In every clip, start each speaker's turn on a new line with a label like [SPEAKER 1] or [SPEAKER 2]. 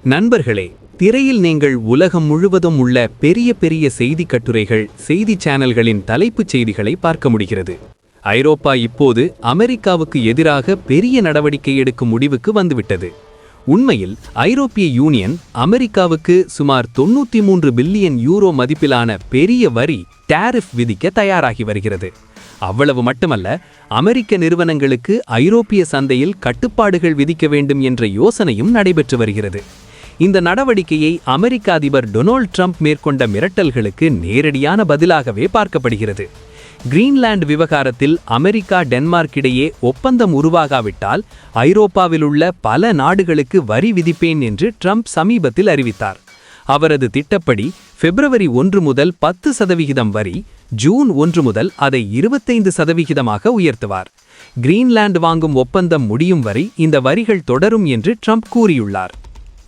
[SPEAKER 1] நண்பர்களே திரையில் நீங்கள் உலகம் முழுவதும் உள்ள பெரிய பெரிய செய்தி கட்டுரைகள் செய்தி சேனல்களின் தலைப்புச் செய்திகளை பார்க்க முடிகிறது. ஐரோப்பா இப்போது அமெரிக்காவுக்கு எதிராக பெரிய நடவடிக்கை எடுக்கும் முடிவுக்கு வந்துவிட்டது. உண்மையில் ஐரோப்பிய யூனியன் அமெரிக்காவுக்கு சுமார் தொண்ணூத்தி மூன்று பில்லியன் யூரோ மதிப்பிலான பெரிய வரி டேரிஃப் விதிக்க தயாராகி வருகிறது. அவ்வளவு மட்டுமல்ல அமெரிக்க நிறுவனங்களுக்கு ஐரோப்பிய சந்தையில் கட்டுப்பாடுகள் விதிக்க வேண்டும் என்ற யோசனையும் நடைபெற்று வருகிறது. இந்த நடவடிக்கையை அமெரிக்க அதிபர் டொனால்ட் ட்ரம்ப் மேற்கொண்ட மிரட்டல்களுக்கு நேரடியான பதிலாகவே பார்க்கப்படுகிறது. கிரீன்லாந்து விவகாரத்தில் அமெரிக்கா டென்மார்க் இடையே ஒப்பந்தம் உருவாகாவிட்டால் ஐரோப்பாவில் உள்ள பல நாடுகளுக்கு வரி விதிப்பேன் என்று ட்ரம்ப் சமீபத்தில் அறிவித்தார். அவரது திட்டப்படி பிப்ரவரி ஒன்று முதல் பத்து சதவிகிதம் வரி ஜூன் ஒன்று முதல் அதை இருபத்தைந்து சதவிகிதமாக உயர்த்துவார். கிரீன்லாந்து வாங்கும் ஒப்பந்தம் முடியும் வரை இந்த வரிகள் தொடரும் என்று ட்ரம்ப் கூறியுள்ளார்.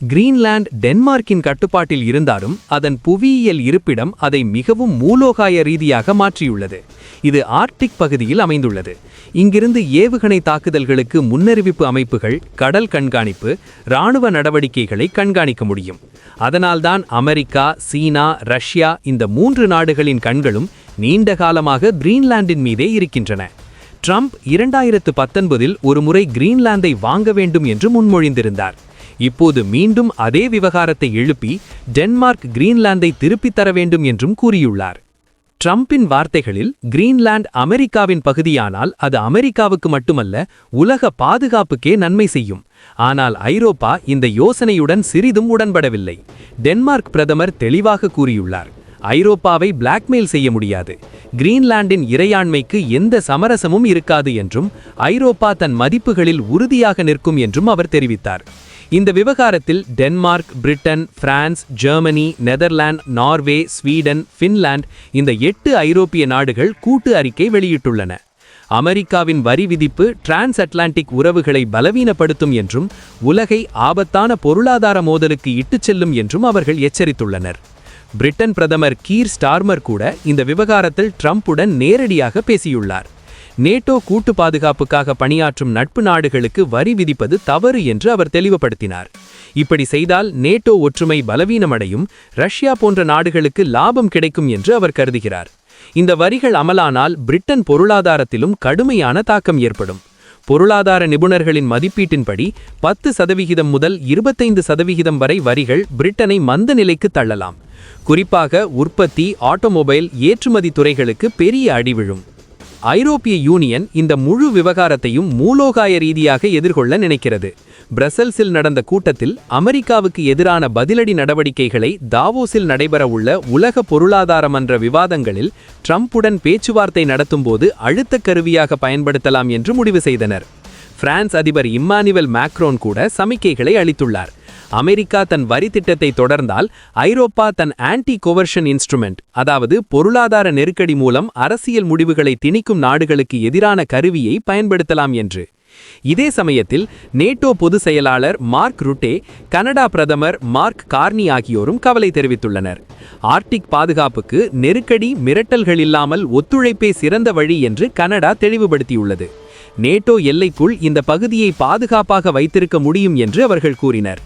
[SPEAKER 1] கிரீன்லாந்து டென்மார்க்கின் கட்டுப்பாட்டில் இருந்தாலும் அதன் புவியியல் இருப்பிடம் அதை மிகவும் மூலோகாய ரீதியாக மாற்றியுள்ளது. இது ஆர்க்டிக் பகுதியில் அமைந்துள்ளது. இங்கிருந்து ஏவுகணை தாக்குதல்களுக்கு முன்னறிவிப்பு அமைப்புகள் கடல் கண்காணிப்பு இராணுவ நடவடிக்கைகளை கண்காணிக்க முடியும். அதனால்தான் அமெரிக்கா சீனா ரஷ்யா இந்த மூன்று நாடுகளின் கண்களும் நீண்ட காலமாக கிரீன்லாண்டின் மீதே இருக்கின்றன. ட்ரம்ப் இரண்டாயிரத்து பத்தொன்பதில் ஒருமுறை கிரீன்லாந்தை வாங்க வேண்டும் என்று முன்மொழிந்திருந்தார். இப்போது மீண்டும் அதே விவகாரத்தை எழுப்பி டென்மார்க் கிரீன்லாந்தை திருப்பித் தர வேண்டும் என்றும் கூறியுள்ளார். ட்ரம்பின் வார்த்தைகளில் கிரீன்லாந்து அமெரிக்காவின் பகுதியானால் அது அமெரிக்காவுக்கு மட்டுமல்ல உலக பாதுகாப்புக்கே நன்மை செய்யும். ஆனால் ஐரோப்பா இந்த யோசனையுடன் சிறிதும் உடன்படவில்லை. டென்மார்க் பிரதமர் தெளிவாக கூறியுள்ளார் ஐரோப்பாவை பிளாக்மெயில் செய்ய முடியாது. கிரீன்லாண்டின் இறையாண்மைக்கு எந்த சமரசமும் இருக்காது என்றும் ஐரோப்பா தன் மதிப்புகளில் உறுதியாக நிற்கும் என்றும் அவர் தெரிவித்தார். இந்த விவகாரத்தில் Denmark Britain France Germany Netherlands Norway Sweden Finland இந்த எட்டு ஐரோப்பிய நாடுகள் கூட்டு அறிக்கை வெளியிட்டுள்ளன. அமெரிக்காவின் வரி விதிப்பு டிரான்ஸ் அட்லாண்டிக் உறவுகளை பலவீனப்படுத்தும் என்றும் உலகை ஆபத்தான பொருளாதார மோதலுக்கு இட்டுச் செல்லும் என்றும் அவர்கள் எச்சரித்துள்ளனர். பிரிட்டன் பிரதமர் கீர் ஸ்டார்மர் கூட இந்த விவகாரத்தில் ட்ரம்ப்புடன் நேரடியாக பேசியுள்ளார். நேட்டோ கூட்டு பாதுகாப்புக்காக பணியாற்றும் நட்பு நாடுகளுக்கு வரி விதிப்பது தவறு என்று அவர் தெளிவுபடுத்தினார். இப்படி செய்தால் நேட்டோ ஒற்றுமை பலவீனமடையும் ரஷ்யா போன்ற நாடுகளுக்கு லாபம் கிடைக்கும் என்று அவர் கருதுகிறார். இந்த வரிகள் அமலானால் பிரிட்டன் பொருளாதாரத்திலும் கடுமையான தாக்கம் ஏற்படும். பொருளாதார நிபுணர்களின் மதிப்பீட்டின்படி பத்து சதவிகிதம் முதல் இருபத்தைந்து சதவிகிதம் வரை வரிகள் பிரிட்டனை மந்த நிலைக்கு தள்ளலாம். குறிப்பாக உற்பத்தி ஆட்டோமொபைல் ஏற்றுமதி துறைகளுக்கு பெரிய அடிவிழும் ஐரோப்பிய யூனியன் இந்த முழு விவகாரத்தையும் மூலோகாய ரீதியாக எதிர்கொள்ள நினைக்கிறது. பிரசல்ஸில் நடந்த கூட்டத்தில் அமெரிக்காவுக்கு எதிரான பதிலடி நடவடிக்கைகளை தாவோஸில் நடைபெறவுள்ள உலக பொருளாதார மன்ற விவாதங்களில் ட்ரம்புடன் பேச்சுவார்த்தை நடத்தும்போது அழுத்த கருவியாக பயன்படுத்தலாம் என்று முடிவு செய்தனர். பிரான்ஸ் அதிபர் இம்மானுவல் மேக்ரோன் கூட சமிக்கைகளை அளித்துள்ளார். அமெரிக்கா தன் வரி திட்டத்தை தொடர்ந்தால் ஐரோப்பா தன் ஆன்டி கோவர்ஷன் இன்ஸ்ட்ருமெண்ட் அதாவது பொருளாதார நெருக்கடி மூலம் அரசியல் முடிவுகளை திணிக்கும் நாடுகளுக்கு எதிரான கருவியை பயன்படுத்தலாம் என்று. இதே சமயத்தில் நேட்டோ பொதுச் செயலாளர் மார்க் ருட்டே கனடா பிரதமர் மார்க் கார்னி ஆகியோரும் கவலை தெரிவித்துள்ளனர். ஆர்டிக் பாதுகாப்புக்கு நெருக்கடி மிரட்டல்கள் இல்லாமல் ஒத்துழைப்பே சிறந்த வழி என்று கனடா தெளிவுபடுத்தியுள்ளது. நேட்டோ எல்லைக்குள் இந்த பகுதியை பாதுகாப்பாக வைத்திருக்க முடியும் என்று அவர்கள் கூறினர்.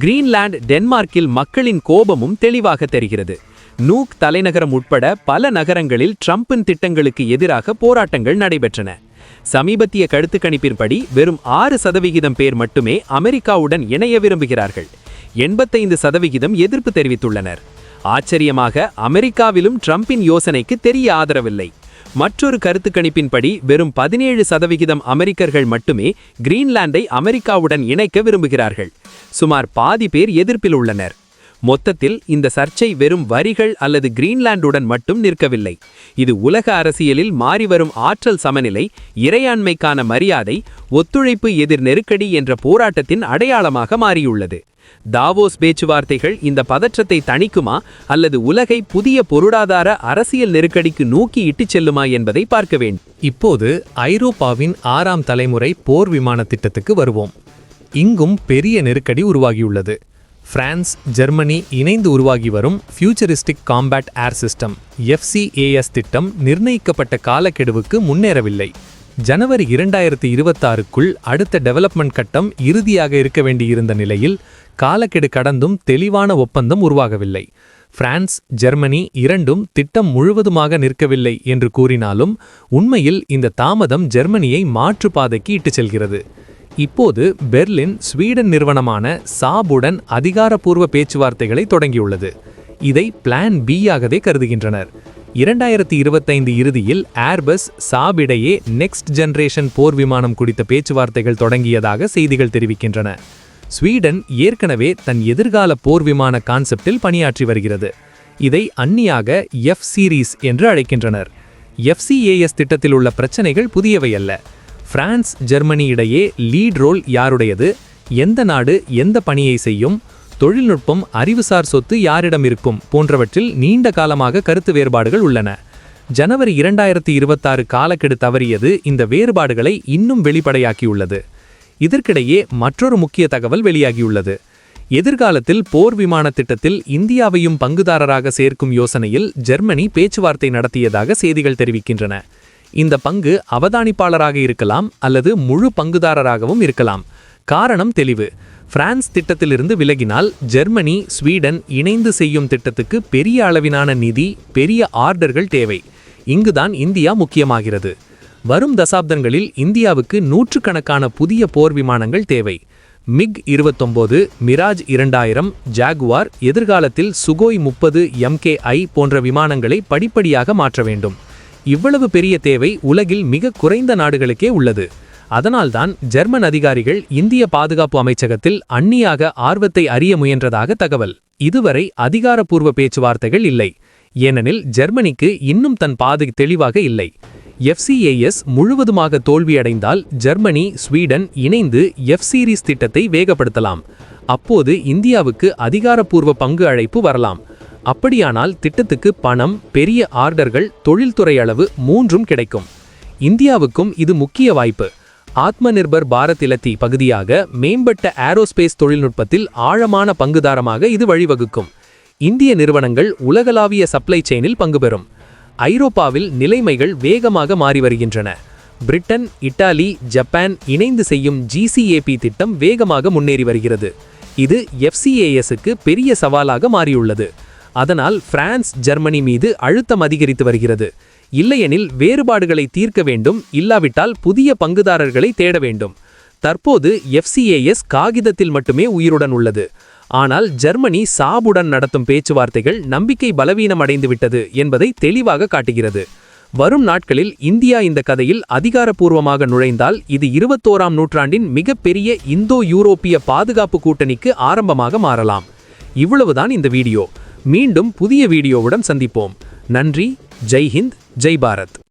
[SPEAKER 1] கிரீன்லாந்து டென்மார்க்கில் மக்களின் கோபமும் தெளிவாக தெரிகிறது. நூக் தலைநகரம் உட்பட பல நகரங்களில் ட்ரம்பின் திட்டங்களுக்கு எதிராக போராட்டங்கள் நடைபெற்றன. சமீபத்திய கருத்து கணிப்பின்படி வெறும் ஆறு சதவிகிதம் பேர் மட்டுமே அமெரிக்காவுடன் இணைய விரும்புகிறார்கள். எண்பத்தைந்து சதவிகிதம் எதிர்ப்பு தெரிவித்துள்ளனர். ஆச்சரியமாக அமெரிக்காவிலும் ட்ரம்பின் யோசனைக்கு தெரிய ஆதரவில்லை. மற்றொரு கருத்து கணிப்பின்படி வெறும் பதினேழு சதவிகிதம் அமெரிக்கர்கள் மட்டுமே கிரீன்லாந்தை அமெரிக்காவுடன் இணைக்க விரும்புகிறார்கள். சுமார் பாதி பேர் எதிர்ப்பில் உள்ளனர். மொத்தத்தில் இந்த சர்ச்சை வெறும் வரிகள் அல்லது கிரீன்லாண்டுடன் மட்டும் நிற்கவில்லை. இது உலக அரசியலில் மாறிவரும் ஆற்றல் சமநிலை இறையாண்மைக்கான மரியாதை ஒத்துழைப்பு எதிர் நெருக்கடி என்ற போராட்டத்தின் அடையாளமாக மாறியுள்ளது. தாவோஸ் பேச்சுவார்த்தைகள் இந்த பதற்றத்தை தணிக்குமா அல்லது உலகை புதிய பொருளாதார அரசியல் நெருக்கடிக்கு நோக்கி இட்டுச் செல்லுமா என்பதை பார்க்க வேண்டும்.
[SPEAKER 2] இப்போது ஐரோப்பாவின் ஆறாம் தலைமுறை போர் விமான திட்டத்துக்கு வருவோம். இங்கும் பெரிய நெருக்கடி உருவாகியுள்ளது. பிரான்ஸ் ஜெர்மனி இணைந்து உருவாகி வரும் futuristic combat air system FCAS திட்டம் நிர்ணயிக்கப்பட்ட காலக்கெடுவுக்கு முன்னேறவில்லை. ஜனவரி இரண்டாயிரத்தி இருபத்தாறுக்குள் அடுத்த டெவலப்மெண்ட் கட்டம் இறுதியாக இருக்க வேண்டியிருந்த நிலையில் காலக்கெடு கடந்தும் தெளிவான ஒப்பந்தம் உருவாகவில்லை. பிரான்ஸ் ஜெர்மனி இரண்டும் திட்டம் முழுவதுமாக நிற்கவில்லை என்று கூறினாலும் உண்மையில் இந்த தாமதம் ஜெர்மனியை மாற்றுப்பாதைக்கு இட்டுச் செல்கிறது. இப்போது பெர்லின் ஸ்வீடன் நிறுவனமான சாபுடன் அதிகாரப்பூர்வ பேச்சுவார்த்தைகளை தொடங்கியுள்ளது. இதை பிளான் பி ஆகவே கருதுகின்றனர். இரண்டாயிரத்தி இருபத்தைந்து இறுதியில் ஏர்பஸ் சாபிடையே நெக்ஸ்ட் ஜெனரேஷன் போர் விமானம் குறித்த பேச்சுவார்த்தைகள் தொடங்கியதாக செய்திகள் தெரிவிக்கின்றன. ஸ்வீடன் ஏற்கனவே தன் எதிர்கால போர் விமான கான்செப்டில் பணியாற்றி வருகிறது. இதை அந்நியாக எஃப் சீரீஸ் என்று அழைக்கின்றனர். எஃப்சிஏஎஸ் திட்டத்தில் உள்ள பிரச்சனைகள் புதியவை அல்ல. பிரான்ஸ் ஜெர்மனி இடையே லீட் ரோல் யாருடையது? எந்த நாடு எந்த பணியை செய்யும்? தொழில்நுட்பம் அறிவுசார் சொத்து யாரிடம் இருக்கும் போன்றவற்றில் நீண்ட காலமாக கருத்து வேறுபாடுகள் உள்ளன. ஜனவரி இரண்டாயிரத்தி இருபத்தாறு காலக்கெடு தவறியது இந்த வேறுபாடுகளை இன்னும் வெளிப்படையாக்கியுள்ளது. இதற்கிடையே மற்றொரு முக்கிய தகவல் வெளியாகியுள்ளது. எதிர்காலத்தில் போர் விமான திட்டத்தில் இந்தியாவையும் பங்குதாரராக சேர்க்கும் யோசனையில் ஜெர்மனி பேச்சுவார்த்தை நடத்தியதாக செய்திகள் தெரிவிக்கின்றன. இந்த பங்கு அவதானிப்பாளராக இருக்கலாம் அல்லது முழு பங்குதாரராகவும் இருக்கலாம். காரணம் தெளிவு. பிரான்ஸ் திட்டத்திலிருந்து விலகினால் ஜெர்மனி ஸ்வீடன் இணைந்து செய்யும் திட்டத்துக்கு பெரிய அளவிலான நிதி பெரிய ஆர்டர்கள் தேவை. இங்குதான் இந்தியா முக்கியமாகிறது. வரும் தசாப்தங்களில் இந்தியாவுக்கு நூற்றுக்கணக்கான புதிய போர் விமானங்கள் தேவை. மிக் இருபத்தொம்போது மிராஜ் இரண்டாயிரம் ஜாகுவார் எதிர்காலத்தில் சுகோய் முப்பது எம்கே ஐ போன்ற விமானங்களை படிப்படியாக மாற்ற வேண்டும். இவ்வளவு பெரிய தேவை உலகில் மிக குறைந்த நாடுகளுக்கே உள்ளது. அதனால்தான் ஜெர்மன் அதிகாரிகள் இந்திய பாதுகாப்பு அமைச்சகத்தில் அந்நியாக ஆர்வத்தை அறிய முயன்றதாக தகவல். இதுவரை அதிகாரப்பூர்வ பேச்சுவார்த்தைகள் இல்லை. ஏனெனில் ஜெர்மனிக்கு இன்னும் தன் பாதை தெளிவாக இல்லை. எஃப்சிஏஎஸ் முழுவதுமாக தோல்வியடைந்தால் ஜெர்மனி ஸ்வீடன் இணைந்து எஃப் சீரீஸ் திட்டத்தை வேகப்படுத்தலாம். அப்போது இந்தியாவுக்கு அதிகாரப்பூர்வ பங்கு அழைப்பு வரலாம். அப்படியானால் திட்டத்துக்கு பணம் பெரிய ஆர்டர்கள் தொழில்துறை அளவு மூன்றும் கிடைக்கும். இந்தியாவுக்கும் இது முக்கிய வாய்ப்பு. ஆத்ம நிர்பர் பாரத் இலத்தி பகுதியாக மேம்பட்ட ஏரோஸ்பேஸ் தொழில்நுட்பத்தில் ஆழமான பங்குதாரமாக இது வழிவகுக்கும். இந்திய நிறுவனங்கள் உலகளாவிய சப்ளை செயினில் பங்கு பெறும். ஐரோப்பாவில் நிலைமைகள் வேகமாக மாறி வருகின்றன. பிரிட்டன் இத்தாலி ஜப்பான் இணைந்து செய்யும் ஜிசிஏபி திட்டம் வேகமாக முன்னேறி வருகிறது. இது எஃப்சிஏஎஸ்க்கு பெரிய சவாலாக மாறியுள்ளது. அதனால் பிரான்ஸ் ஜெர்மனி மீது அழுத்தம் அதிகரித்து வருகிறது. இல்லையெனில் வேறுபாடுகளை தீர்க்க வேண்டும் இல்லாவிட்டால் புதிய பங்குதாரர்களை தேட வேண்டும். தற்போது எஃப்சிஏஎஸ் காகிதத்தில் மட்டுமே உயிருடன் உள்ளது. ஆனால் ஜெர்மனி சாபுடன் நடத்தும் பேச்சுவார்த்தைகள் நம்பிக்கை பலவீனம் அடைந்துவிட்டது என்பதை தெளிவாக காட்டுகிறது. வரும் நாட்களில் இந்தியா இந்த கதையில் அதிகாரப்பூர்வமாக நுழைந்தால் இது இருபத்தோராம் நூற்றாண்டின் மிகப்பெரிய இந்தோ யூரோப்பிய பாதுகாப்பு கூட்டணிக்கு ஆரம்பமாக மாறலாம். இவ்வளவுதான் இந்த வீடியோ. மீண்டும் புதிய வீடியோவுடன் சந்திப்போம். நன்றி. जय हिंद जय भारत।